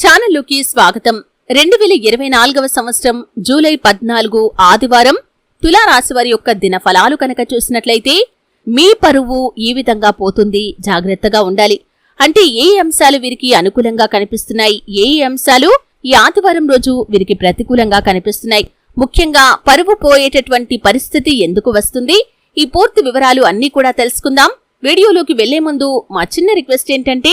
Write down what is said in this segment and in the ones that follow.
ఛానల్లోకి స్వాగతం. రెండు వేల ఇరవై నాలుగవ సంవత్సరం జూలై పద్నాలుగు ఆదివారం తులారాశి వారి యొక్క దిన ఫలాలు కనుక చూసినట్లయితే మీ పరువు ఈ విధంగా పోతుంది. జాగ్రత్తగా ఉండాలి. అంటే ఏ అంశాలు వీరికి అనుకూలంగా కనిపిస్తున్నాయి? ఏ అంశాలు ఈ ఆదివారం రోజు వీరికి ప్రతికూలంగా కనిపిస్తున్నాయి? ముఖ్యంగా పరువు పోయేటటువంటి పరిస్థితి ఎందుకు వస్తుంది? ఈ పూర్తి వివరాలు అన్నీ కూడా తెలుసుకుందాం. వీడియోలోకి వెళ్ళే ముందు మా చిన్న రిక్వెస్ట్ ఏంటంటే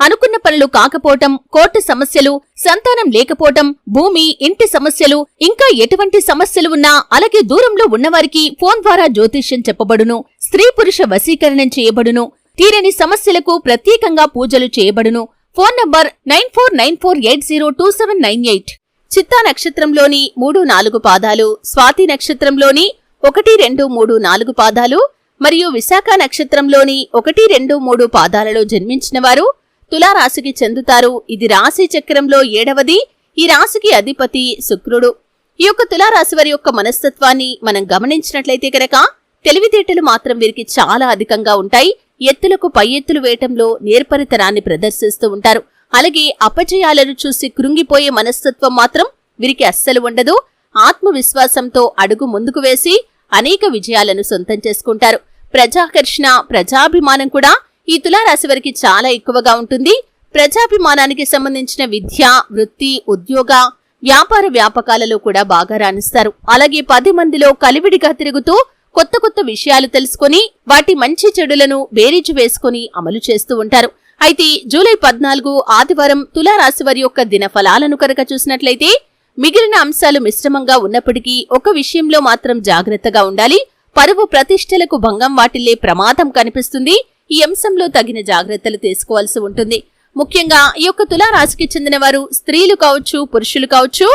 అనుకున్న పనులు కాకపోవటం కోర్టు సమస్యలు సంతానం లేకపోవటం భూమి ఇంటి సమస్యలు ఇంకా ఎటువంటి సమస్యలు ఉన్నా అలాగే దూరంలో ఉన్నవారికి ఫోన్ ద్వారా జ్యోతిష్యం చెప్పబడును స్త్రీ పురుష వశీకరణం చేయబడును తీరని సమస్యలకు ప్రత్యేకంగా పూజలు చేయబడును. Phone number nine four nine four eight zero two seven nine eight. Chitta నక్షత్రంలోని మూడు నాలుగు పాదాలు స్వాతి నక్షత్రంలోని ఒకటి రెండు మూడు నాలుగు పాదాలు మరియు విశాఖ నక్షత్రంలోని ఒకటి రెండు మూడు పాదాలలో జన్మించిన వారు తులారాశికి చెందుతారు. ఇది రాశి చక్రంలో ఏడవది. ఈ రాశికి అధిపతి శుక్రుడు. ఈ యొక్క తులారాశి వారి యొక్క మనస్తత్వాన్ని మనం గమనించినట్లయితే కనుక తెలివితేటలు మాత్రం వీరికి చాలా అధికంగా ఉంటాయి. ఎత్తులకు పై ఎత్తులు వేయటంలో నేర్పరితనాన్ని ప్రదర్శిస్తూ ఉంటారు. అలాగే అపజయాలను చూసి కృంగిపోయే మనస్తత్వం మాత్రం వీరికి అస్సలు ఉండదు. ఆత్మవిశ్వాసంతో అడుగు ముందుకు వేసి అనేక విజయాలను సొంతం చేసుకుంటారు. ప్రజాకర్షణ ప్రజాభిమానం కూడా ఈ తులారాశి వారికి చాలా ఎక్కువగా ఉంటుంది. ప్రజాభిమానానికి సంబంధించిన విద్య వృత్తి ఉద్యోగ వ్యాపార వ్యాపకాలలో కూడా బాగా రాణిస్తారు. అలాగే పది మందిలో కలివిడిగా తిరుగుతూ కొత్త కొత్త విషయాలు తెలుసుకొని వాటి మంచి చెడులను బేరీజు వేసుకొని అమలు చేస్తూ ఉంటారు. అయితే జూలై పద్నాలుగు ఆదివారం తులారాశి వారి యొక్క దిన ఫలాలను కనుక చూసినట్లయితే మిగిలిన అంశాలు మిశ్రమంగా ఉన్నప్పటికీ ఒక విషయంలో మాత్రం జాగ్రత్తగా ఉండాలి. పరువు ప్రతిష్టలకు భంగం వాటిల్లే ప్రమాదం కనిపిస్తుంది. ఈ అంశంలో తగిన జాగ్రత్తలు తీసుకోవాల్సి ఉంటుంది. ముఖ్యంగా ఈ యొక్క తులారాశికి చెందిన వారు స్త్రీలు కావచ్చు పురుషులు కావచ్చు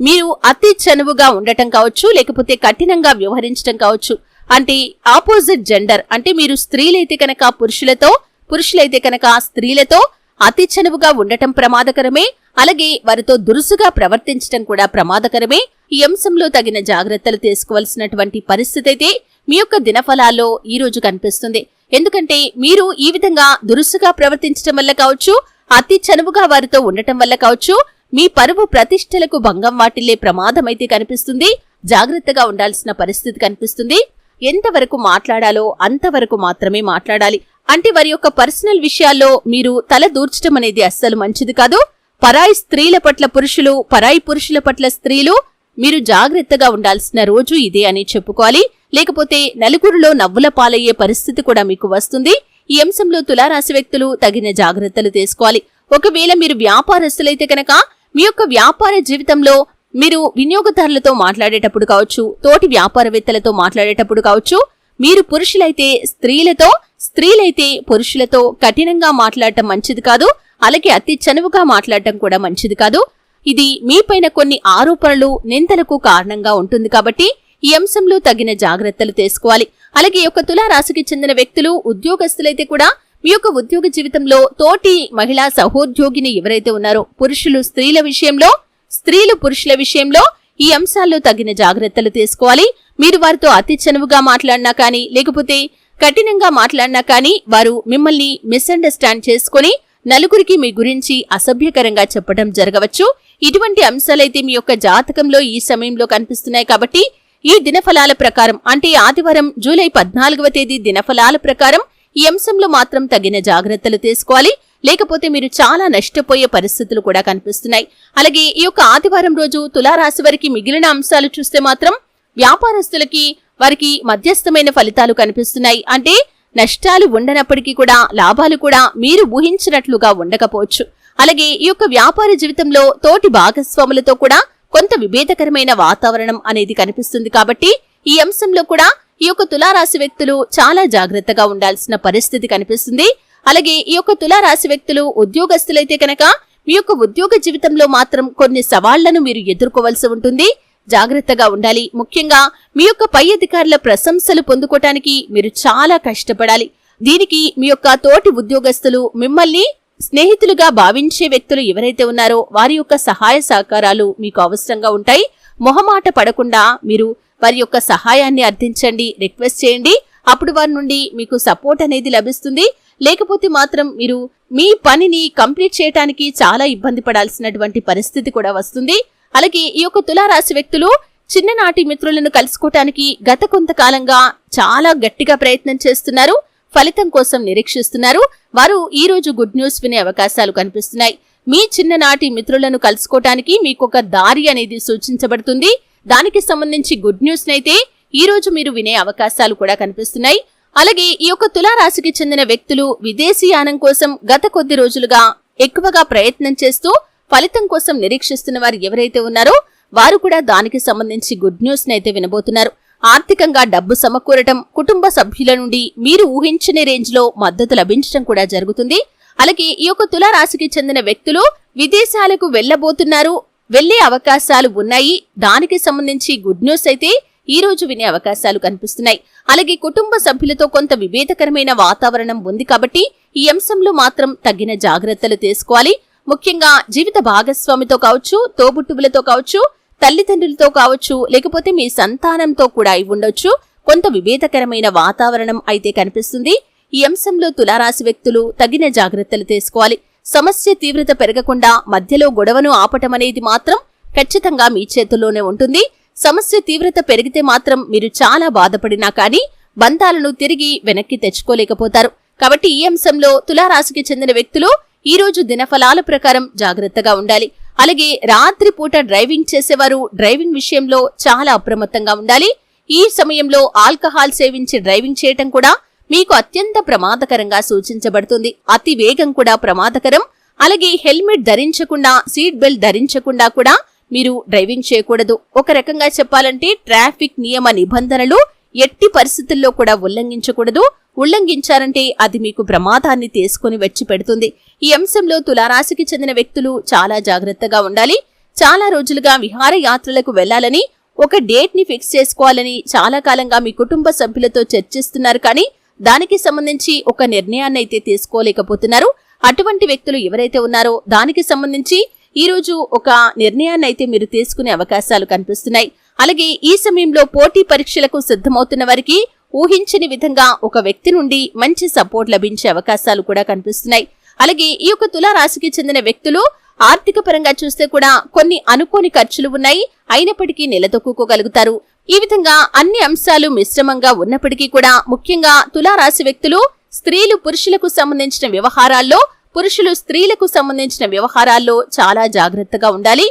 మీరు అతి చనువుగా ఉండటం కావచ్చు లేకపోతే కఠినంగా వ్యవహరించటం కావచ్చు. అంటే ఆపోజిట్ జెండర్ అంటే మీరు స్త్రీలైతే కనుక పురుషులతో పురుషులైతే కనుక స్త్రీలతో అతి చనువుగా ఉండటం ప్రమాదకరమే అలాగే వారితో దురుసుగా ప్రవర్తించటం కూడా ప్రమాదకరమే. ఈ అంశంలో తగిన జాగ్రత్తలు తీసుకోవాల్సినటువంటి పరిస్థితి అయితే మీ యొక్క దినఫలాల్లో ఈ రోజు కనిపిస్తుంది. ఎందుకంటే మీరు ఈ విధంగా దురుసుగా ప్రవర్తించటం వల్ల కావచ్చు అతి చనువుగా వారితో ఉండటం వల్ల కావచ్చు మీ పరువు ప్రతిష్టలకు భంగం వాటిల్లే ప్రమాదం అయితే కనిపిస్తుంది. జాగ్రత్తగా ఉండాల్సిన పరిస్థితి కనిపిస్తుంది. ఎంతవరకు మాట్లాడాలో అంతవరకు మాత్రమే మాట్లాడాలి. అంటే వారి యొక్క పర్సనల్ విషయాల్లో మీరు తల దూర్చడం అనేది అస్సలు మంచిది కాదు. పరాయి స్త్రీల పట్ల పురుషులు పరాయి పురుషుల పట్ల స్త్రీలు మీరు జాగ్రత్తగా ఉండాల్సిన రోజు ఇదే అని చెప్పుకోవాలి. లేకపోతే నలుగురిలో నవ్వుల పాలయ్యే పరిస్థితి కూడా మీకు వస్తుంది. ఈ అంశంలో తులారాశి వ్యక్తులు తగిన జాగ్రత్తలు తీసుకోవాలి. ఒకవేళ మీరు వ్యాపారస్తులైతే కనుక మీ యొక్క వ్యాపార జీవితంలో మీరు వినియోగదారులతో మాట్లాడేటప్పుడు కావచ్చు తోటి వ్యాపారవేత్తలతో మాట్లాడేటప్పుడు కావచ్చు మీరు పురుషులైతే స్త్రీలతో స్త్రీలైతే పురుషులతో కఠినంగా మాట్లాడటం మంచిది కాదు. అలాగే అతి చనువుగా మాట్లాడటం కూడా మంచిది కాదు. ఇది మీపైన కొన్ని ఆరోపణలు నిందలకు కారణంగా ఉంటుంది కాబట్టి ఈ అంశంలో తగిన జాగ్రత్తలు తీసుకోవాలి. అలాగే ఈ యొక్క తులారాశికి చెందిన వ్యక్తులు ఉద్యోగస్తులైతే కూడా మీ యొక్క ఉద్యోగ జీవితంలో తోటి మహిళా సహోద్యోగిని ఎవరైతే ఉన్నారో పురుషులు స్త్రీల విషయంలో స్త్రీలు పురుషుల విషయంలో ఈ అంశాల్లో తగిన జాగ్రత్తలు తీసుకోవాలి. మీరు వారితో అతి చనువుగా మాట్లాడినా కానీ లేకపోతే కఠినంగా మాట్లాడినా కానీ వారు మిమ్మల్ని మిస్అండర్స్టాండ్ చేసుకుని నలుగురికి మీ గురించి అసభ్యకరంగా చెప్పడం జరగవచ్చు. ఇటువంటి అంశాలైతే మీ యొక్క జాతకంలో ఈ సమయంలో కనిపిస్తున్నాయి కాబట్టి ఈ దినఫలాల ప్రకారం అంటే ఆదివారం జూలై పద్నాలుగవ తేదీ దినఫలాల ప్రకారం ఈ అంశంలో మాత్రం తగిన జాగ్రత్తలు తీసుకోవాలి. లేకపోతే మీరు చాలా నష్టపోయే పరిస్థితులు కూడా కనిపిస్తున్నాయి. అలాగే ఈ యొక్క ఆదివారం రోజు తులారాశి వారికి మిగిలిన అంశాలు చూస్తే మాత్రం వ్యాపారస్తులకి వారికి మధ్యస్థమైన ఫలితాలు కనిపిస్తున్నాయి. అంటే నష్టాలు ఉండనప్పటికీ కూడా లాభాలు కూడా మీరు ఊహించినట్లుగా ఉండకపోవచ్చు. అలాగే ఈ యొక్క వ్యాపార జీవితంలో తోటి భాగస్వాములతో కూడా కొంత విభేదకరమైన వాతావరణం అనేది కనిపిస్తుంది కాబట్టి ఈ అంశంలో కూడా ఈ యొక్క తులారాశి వ్యక్తులు చాలా జాగ్రత్తగా ఉండాల్సిన పరిస్థితి కనిపిస్తుంది. అలాగే ఈ యొక్క తులారాశి వ్యక్తులు ఉద్యోగస్తులైతే కనుక మీ యొక్క ఉద్యోగ జీవితంలో మాత్రం కొన్ని సవాళ్ళను మీరు ఎదుర్కోవాల్సి ఉంటుంది. జాగ్రత్తగా ఉండాలి. ముఖ్యంగా మీ యొక్క పై అధికారుల ప్రశంసలు పొందుకోవటానికి మీరు చాలా కష్టపడాలి. దీనికి మీ యొక్క తోటి ఉద్యోగస్తులు మిమ్మల్ని స్నేహితులుగా భావించే వ్యక్తులు ఎవరైతే ఉన్నారో వారి యొక్క సహాయ సహకారాలు మీకు అవసరంగా ఉంటాయి. మొహమాట పడకుండా మీరు వారి యొక్క సహాయాన్ని అర్థించండి రిక్వెస్ట్ చేయండి. అప్పుడు వారి నుండి మీకు సపోర్ట్ అనేది లభిస్తుంది. లేకపోతే మాత్రం మీరు మీ పనిని కంప్లీట్ చేయడానికి చాలా ఇబ్బంది పడాల్సినటువంటి పరిస్థితి కూడా వస్తుంది. అలాగే ఈ యొక్క తులారాశి వ్యక్తులు చిన్ననాటి మిత్రులను కలుసుకోవటానికి గత కొంతకాలంగా చాలా గట్టిగా ప్రయత్నం చేస్తున్నారు. ఫలితం కోసం నిరీక్షిస్తున్నారు. వారు ఈ రోజు గుడ్ న్యూస్ వినే అవకాశాలు కనిపిస్తున్నాయి. మీ చిన్ననాటి మిత్రులను కలుసుకోవటానికి మీకు ఒక దారి అనేది సూచించబడుతుంది. దానికి సంబంధించి గుడ్ న్యూస్ అయితే ఈ రోజు మీరు వినే అవకాశాలు కూడా కనిపిస్తున్నాయి. అలాగే ఈ యొక్క తులారాశికి చెందిన వ్యక్తులు విదేశీయానం కోసం గత కొద్ది రోజులుగా ఎక్కువగా ప్రయత్నం చేస్తూ ఫలితం కోసం నిరీక్షిస్తున్న వారు ఎవరైతే ఉన్నారో వారు కూడా దానికి సంబంధించి గుడ్ న్యూస్ నైతే వినబోతున్నారు. ఆర్థికంగా డబ్బు సమకూరటం కుటుంబ సభ్యుల నుండి మీరు ఊహించని రేంజ్లో మద్దతు లభించడం కూడా జరుగుతుంది. అలాగే ఈ యొక్క తులారాశికి చెందిన వ్యక్తులు విదేశాలకు వెళ్ళబోతున్నారు వెళ్ళే అవకాశాలు ఉన్నాయి. దానికి సంబంధించి గుడ్ న్యూస్ అయితే ఈ రోజు వినే అవకాశాలు కనిపిస్తున్నాయి. అలాగే కుటుంబ సభ్యులతో కొంత విభేదకరమైన వాతావరణం ఉంది కాబట్టి ఈ అంశంలో మాత్రం తగిన జాగ్రత్తలు తీసుకోవాలి. ముఖ్యంగా జీవిత భాగస్వామితో కావచ్చు తోబుట్టువులతో కావచ్చు తల్లిదండ్రులతో కావచ్చు లేకపోతే మీ సంతానంతో కూడా అయి ఉండొచ్చు. కొంత విభేదకరమైన వాతావరణం అయితే కనిపిస్తుంది. ఈ అంశంలో తులారాశి వ్యక్తులు తగిన జాగ్రత్తలు తీసుకోవాలి. సమస్య తీవ్రత పెరగకుండా మధ్యలో గొడవను ఆపటం అనేది మాత్రం ఖచ్చితంగా మీ చేతుల్లోనే ఉంటుంది. సమస్య తీవ్రత పెరిగితే మాత్రం మీరు చాలా బాధపడినా కానీ బంధాలను తిరిగి వెనక్కి తెచ్చుకోలేకపోతారు. కాబట్టి ఈ అంశంలో తులారాశికి చెందిన వ్యక్తులు ఈ రోజు దినఫలాల ప్రకారం జాగ్రత్తగా ఉండాలి. అలాగే రాత్రిపూట డ్రైవింగ్ చేసేవారు డ్రైవింగ్ విషయంలో చాలా అప్రమత్తంగా ఉండాలి. ఈ సమయంలో ఆల్కహాల్ సేవించి డ్రైవింగ్ చేయటం కూడా మీకు అత్యంత ప్రమాదకరంగా సూచించబడుతుంది. అతి వేగం కూడా ప్రమాదకరం. అలాగే హెల్మెట్ ధరించకుండా సీట్ బెల్ట్ ధరించకుండా కూడా మీరు డ్రైవింగ్ చేయకూడదు. ఒక రకంగా చెప్పాలంటే ట్రాఫిక్ నియమ నిబంధనలు ఎట్టి పరిస్థితుల్లో కూడా ఉల్లంఘించకూడదు. ఉల్లంఘించారంటే అది మీకు ప్రమాదాన్ని తీసుకుని వచ్చి పెడుతుంది. ఈ అంశంలో తులారాశికి చెందిన వ్యక్తులు చాలా జాగ్రత్తగా ఉండాలి. చాలా రోజులుగా విహారయాత్రలకు వెళ్ళాలని ఒక డేట్ని ఫిక్స్ చేసుకోవాలని చాలా కాలంగా మీ కుటుంబ సభ్యులతో చర్చిస్తున్నారు కానీ దానికి సంబంధించి ఒక నిర్ణయాన్ని అయితే తీసుకోలేకపోతున్నారు. అటువంటి వ్యక్తులు ఎవరైతే ఉన్నారో దానికి సంబంధించి ఈ రోజు ఒక నిర్ణయాన్ని అయితే మీరు తీసుకునే అవకాశాలు కనిపిస్తున్నాయి. అలాగే ఈ సమయంలో పోటీ పరీక్షలకు సిద్ధమవుతున్న వారికి ఊహించని విధంగా ఒక వ్యక్తి నుండి మంచి సపోర్ట్ లభించే అవకాశాలు కూడా కనిపిస్తున్నాయి. అలాగే ఈ యొక్క తులారాశికి చెందిన వ్యక్తులు ఆర్థిక పరంగా చూస్తే కూడా కొన్ని అనుకోని ఖర్చులు ఉన్నాయి. అయినప్పటికీ నిలదొక్కుకోగలుగుతారు. ఈ విధంగా అన్ని అంశాలు మిశ్రమంగా ఉన్నప్పటికీ కూడా ముఖ్యంగా తులారాశి వ్యక్తులు స్త్రీలు పురుషులకు సంబంధించిన వ్యవహారాల్లో పురుషులు స్త్రీలకు సంబంధించిన వ్యవహారాల్లో చాలా జాగ్రత్తగా ఉండాలి.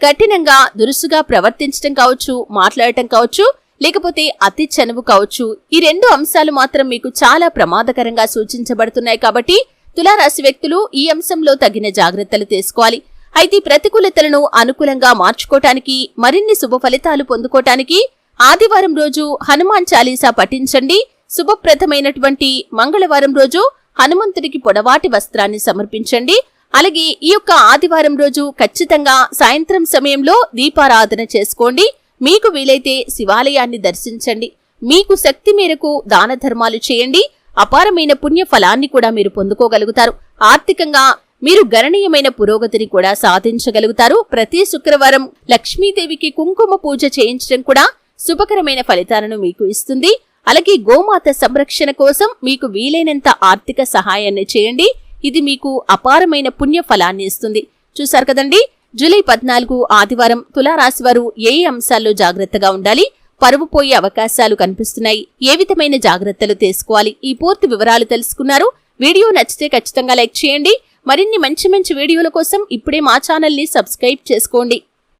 కఠినంగా దురుసుగా ప్రవర్తించటం కావచ్చు మాట్లాడటం కావచ్చు లేకపోతే అతి చనువు కావచ్చు. ఈ రెండు అంశాలు మాత్రం మీకు చాలా ప్రమాదకరంగా సూచించబడుతున్నాయి కాబట్టి తులారాశి వ్యక్తులు ఈ అంశంలో తగిన జాగ్రత్తలు తీసుకోవాలి. అయితే ప్రతికూలతలను అనుకూలంగా మార్చుకోటానికి మరిన్ని శుభ ఫలితాలు పొందుకోటానికి ఆదివారం రోజు హనుమాన్ చాలీసా పఠించండి. శుభప్రదమైనటువంటి మంగళవారం రోజు హనుమంతుడికి పొడవాటి వస్త్రాన్ని సమర్పించండి. అలాగే ఈ యొక్క ఆదివారం రోజు ఖచ్చితంగా సాయంత్రం సమయంలో దీపారాధన చేసుకోండి. మీకు వీలైతే శివాలయాన్ని దర్శించండి. మీకు శక్తి మేరకు దాన ధర్మాలు చేయండి. అపారమైన పుణ్య ఫలాన్ని కూడా మీరు పొందుకోగలుగుతారు. ఆర్థికంగా మీరు గణనీయమైన పురోగతిని కూడా సాధించగలుగుతారు. ప్రతి శుక్రవారం లక్ష్మీదేవికి కుంకుమ పూజ చేయించడం కూడా శుభకరమైన ఫలితాలను మీకు ఇస్తుంది. అలాగే గోమాత సంరక్షణ కోసం మీకు వీలైనంత ఆర్థిక సహాయాన్ని చేయండి. ఇది మీకు అపారమైన పుణ్య ఫలాన్ని ఇస్తుంది. చూశారు కదండి? జూలై పద్నాలుగు ఆదివారం తులారాశి వారు ఏ అంశాల్లో జాగ్రత్తగా ఉండాలి? పరువు పోయే అవకాశాలు కనిపిస్తున్నాయి. ఏ విధమైన జాగ్రత్తలు తీసుకోవాలి? ఈ పూర్తి వివరాలు తెలుసుకున్నారు. వీడియో నచ్చితే ఖచ్చితంగా లైక్ చేయండి. మరిన్ని మంచి మంచి వీడియోల కోసం ఇప్పుడే మా ఛానల్ని సబ్స్క్రైబ్ చేసుకోండి.